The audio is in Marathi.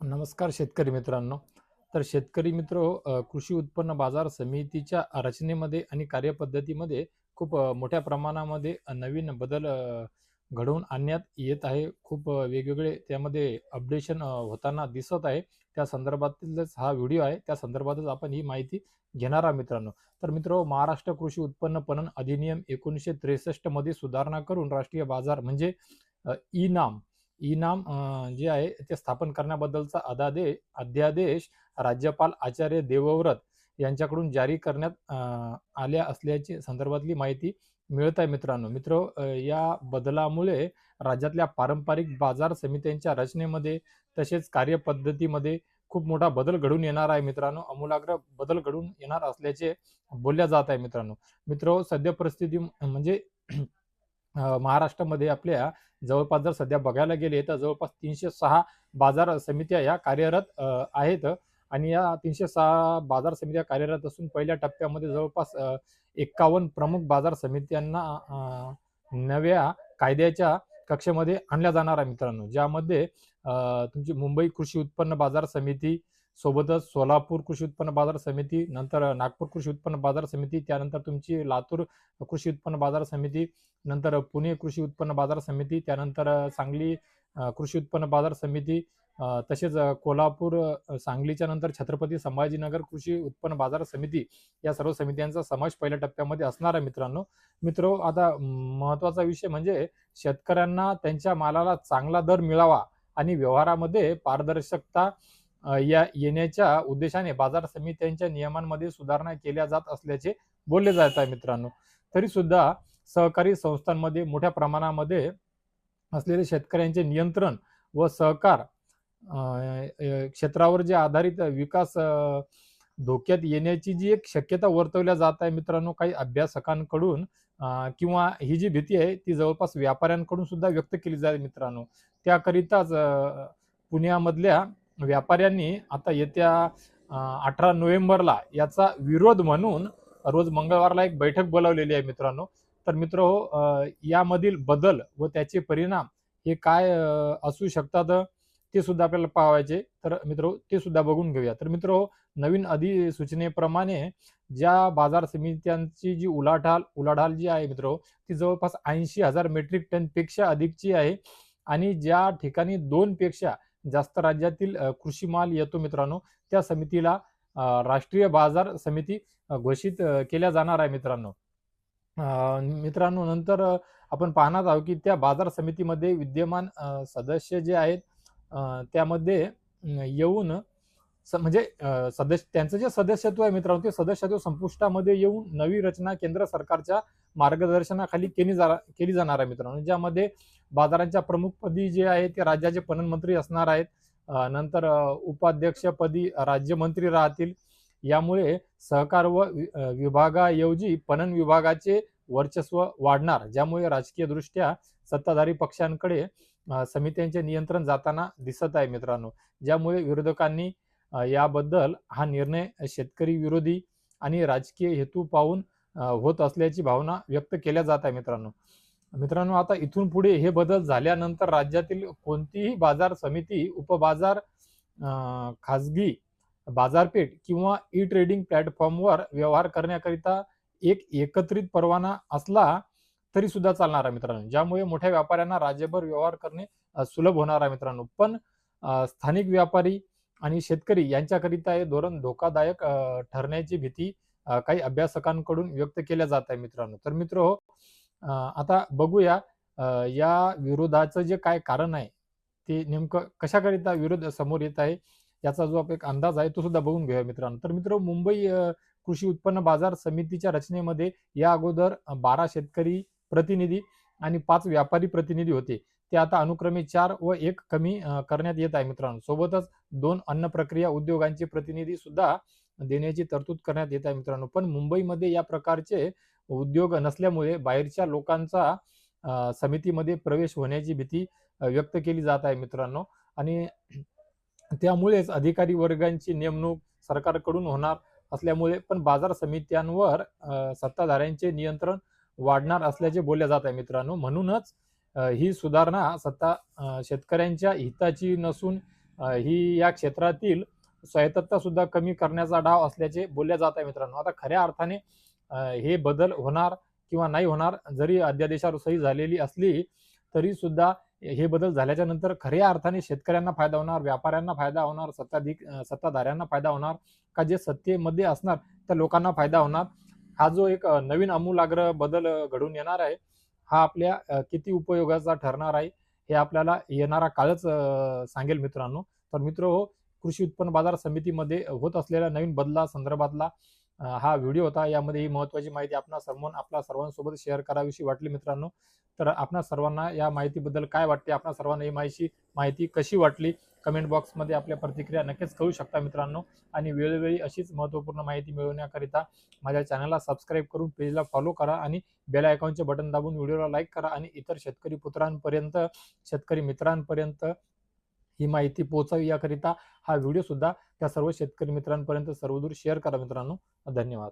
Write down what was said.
नमस्कार शेतकरी मित्रांनो. तर शेतकरी मित्र कृषी उत्पन्न बाजार समितीच्या रचनेमध्ये आणि कार्यपद्धतीमध्ये खूप मोठ्या प्रमाणामध्ये नवीन बदल घडवून आणण्यात येत आहे. खूप वेगवेगळे त्यामध्ये अपडेशन होताना दिसत आहे. त्या संदर्भातीलच हा व्हिडिओ आहे. त्या संदर्भातच आपण ही माहिती घेणार आहोत मित्रांनो. तर मित्र महाराष्ट्र कृषी उत्पन्न पणन अधिनियम एकोणीसशे त्रेसष्टमध्ये सुधारणा करून राष्ट्रीय बाजार म्हणजे ई नाम इनाम जे आहे ते स्थापन करण्याबद्दलचा अदादे अध्यादेश राज्यपाल आचार्य देवव्रत यांच्याकडून जारी करण्यात आल्या असल्याची संदर्भातली माहिती मिळत आहे मित्रांनो. मित्र या बदलामुळे राज्यातल्या पारंपरिक बाजार समित्यांच्या रचनेमध्ये तसेच कार्यपद्धतीमध्ये खूप मोठा बदल घडून येणार आहे मित्रांनो. अमूलाग्र बदल घडून येणार असल्याचे बोलल्या जात आहे मित्रांनो. मित्र सध्या परिस्थिती म्हणजे महाराष्ट्रामध्ये आपल्या जवळपास जर सध्या बघायला गेले तर जवळपास तीनशे सहा बाजार समित्या या कार्यरत आहेत. आणि या तीनशे सहा बाजार समित्या कार्यरत असून पहिल्या टप्प्यामध्ये जवळपास एक्कावन्न प्रमुख बाजार समित्यांना नव्या कायद्याच्या कक्षेमध्ये आणल्या जाणार आहे मित्रांनो. ज्यामध्ये तुमची मुंबई कृषी उत्पन्न बाजार समिती सोबतच सोलापूर कृषी उत्पन्न बाजार समिती नंतर नागपूर कृषी उत्पन्न बाजार समिती त्यानंतर तुमची लातूर कृषी उत्पन्न बाजार समिती नंतर पुणे कृषी उत्पन्न बाजार समिती त्यानंतर सांगली कृषी उत्पन्न बाजार समिती तसेच कोल्हापूर सांगलीच्या नंतर छत्रपती संभाजीनगर कृषी उत्पन्न बाजार समिती या सर्व समित्यांचा समावेश पहिल्या टप्प्यामध्ये असणार आहे मित्रांनो. मित्र आता महत्त्वाचा विषय म्हणजे शेतकऱ्यांना त्यांच्या मालाला चांगला दर मिळावा आणि व्यवहारामध्ये पारदर्शकता या येण्याच्या उद्देशाने बाजार समित्यांच्या नियमांमध्ये सुधारणा केल्या जात असल्याचे बोलले जात आहे मित्रांनो. तरी सुद्धा सहकारी संस्थांमध्ये मोठ्या प्रमाणामध्ये असलेले शेतकऱ्यांचे नियंत्रण व सहकार क्षेत्रावर जे आधारित विकास धोक्यात येण्याची जी एक शक्यता वर्तवल्या जात आहे मित्रांनो काही अभ्यासकांकडून किंवा ही जी भीती आहे ती जवळपास व्यापाऱ्यांकडून सुद्धा व्यक्त केली जाते मित्रांनो. त्याकरिताच पुण्यामधल्या व्यापाऱ्यांनी आता येत्या अठरा नोव्हेंबरला याचा विरोध म्हणून रोज मंगळवारला एक बैठक बोलावलेली आहे मित्रांनो. तर मित्र यामधील बदल व त्याचे परिणाम हे काय असू शकतात ते सुद्धा आपल्याला पाहायचे. तर मित्र ते सुद्धा बघून घेऊया. तर मित्र नवीन अधिसूचनेप्रमाणे ज्या बाजार समित्यांची जी उलाढाल उलाढाल जी आहे मित्र ती जवळपास ऐंशी हजार मेट्रिक टनपेक्षा अधिकची आहे. आणि ज्या ठिकाणी दोन पेक्षा जास्त राज्यातील कृषी माल येतो मित्रांनो. त्या समितीला राष्ट्रीय बाजार समिती घोषित केल्या जाणार आहे मित्रांनो. मित्रांनो नंतर आपण पाहणार आहोत की त्या बाजार समितीमध्ये विद्यमान सदस्य जे आहेत त्यामध्ये येऊन म्हणजे सदस्य त्यांचं जे सदस्यत्व आहे मित्रांनो ते सदस्यत्व संपुष्टामध्ये येऊन नवी रचना केंद्र सरकारच्या मार्गदर्शनाखाली केली जा केली जाणार आहे मित्रांनो. ज्यामध्ये बाजारांच्या प्रमुखपदी जे आहे ते राज्याचे पणन मंत्री असणार आहेत. नंतर उपाध्यक्षपदी राज्यमंत्री राहतील. यामुळे सहकार व वि- विभागाऐवजी पणन विभागाचे वर्चस्व वाढणार. ज्यामुळे राजकीय दृष्ट्या सत्ताधारी पक्षांकडे समित्यांचे नियंत्रण जाताना दिसत आहे मित्रांनो. ज्यामुळे विरोधकांनी याबद्दल हा निर्णय शेतकरी विरोधी आणि राजकीय हेतू पाहून होत असल्याची भावना व्यक्त केल्या जात आहे मित्रांनो. मित्रांनो आता इथून पुढे हे बदल झाल्यानंतर राज्यातील कोणतीही बाजार समिती उपबाजार खाजगी बाजारपेठ किंवा ई ट्रेडिंग प्लॅटफॉर्मवर व्यवहार करण्याकरिता एक एकत्रित परवाना असला तरी सुद्धा चालणार आहे मित्रांनो. ज्यामुळे मोठ्या व्यापाऱ्यांना राज्यभर व्यवहार करणे सुलभ होणार आहे मित्रांनो. पण स्थानिक व्यापारी आणि शेतकरी यांच्याकरिता हे धोरण धोकादायक ठरण्याची भीती काही अभ्यासकांकडून व्यक्त केल्या जात आहे मित्रांनो. तर मित्र हो आता बघूया या विरोधाचं जे काय कारण आहे ते नेमकं कशाकरिता विरोध समोर येत आहे याचा जो एक अंदाज आहे तो सुद्धा बघून घेऊया मित्रांनो. तर मित्र हो, मुंबई कृषी उत्पन्न बाजार समितीच्या रचनेमध्ये या अगोदर बारा शेतकरी प्रतिनिधी आणि पाच व्यापारी प्रतिनिधी होते. ते आता अनुक्रमे चार व एक कमी करण्यात येत आहे मित्रांनो. सोबतच दोन अन्न प्रक्रिया उद्योगांचे प्रतिनिधी सुद्धा देण्याची तरतूद करण्यात येत आहे मित्रांनो. पण मुंबईमध्ये या प्रकारचे उद्योग नसल्यामुळे बाहेरच्या लोकांचा समितीमध्ये प्रवेश होण्याची भीती व्यक्त केली जात आहे मित्रांनो. आणि त्यामुळेच अधिकारी वर्गांची नेमणूक सरकारकडून होणार असल्यामुळे पण बाजार समित्यांवर सत्ताधाऱ्यांचे नियंत्रण वाढणार असल्याचे बोलले जात आहे मित्रांनो. म्हणूनच ही सुधारणा सत्ता शेतकऱ्यांच्या हिताची नसून ही या क्षेत्रातील स्वायत्तता सुद्धा कमी करण्याचा डाव असल्याचे बोलले जात आहे मित्रांनो. आता खऱ्या अर्थाने हे बदल होणार किंवा नाही होणार जरी अध्यादेशावर सही झालेली असली तरी सुद्धा हे बदल झाल्याच्यानंतर खऱ्या अर्थाने शेतकऱ्यांना फायदा होणार व्यापाऱ्यांना फायदा होणार सत्ताधिक सत्ताधाऱ्यांना फायदा होणार का जे सत्तेमध्ये असणार त्या लोकांना फायदा होणार. हा जो एक नवीन आमूलाग्र बदल घडून येणार आहे हा आपल्या किती उपयोगाचा ठरणार आहे हे आपल्याला येणारा काळच सांगेल मित्रांनो. तर मित्र हो कृषी उत्पन्न बाजार समितीमध्ये होत असलेल्या नवीन बदला संदर्भातला हा व्हिडिओ होता. यामध्ये ही महत्वाची माहिती आपणा सर्व आपल्या सर्वांसोबत शेअर करावीशी वाटली मित्रांनो. तर आपणा सर्वांना या माहितीबद्दल काय वाटते? आपणा सर्वांना ही माहिती माहिती कशी वाटली? कमेंट बॉक्समध्ये आपल्या प्रतिक्रिया नक्कीच कळू शकता मित्रांनो. आणि वेळोवेळी अशीच महत्त्वपूर्ण माहिती मिळवण्याकरिता माझ्या चॅनलला सबस्क्राईब करून पेजला फॉलो करा आणि बेल आयकॉनचे बटन दाबून व्हिडिओला लाईक करा. आणि इतर शेतकरी पुत्रांपर्यंत शेतकरी मित्रांपर्यंत ही माहिती पोहोचावी याकरिता हा व्हिडिओ सुद्धा त्या सर्व शेतकरी मित्रांपर्यंत सर्वदूर शेअर करा मित्रांनो. धन्यवाद.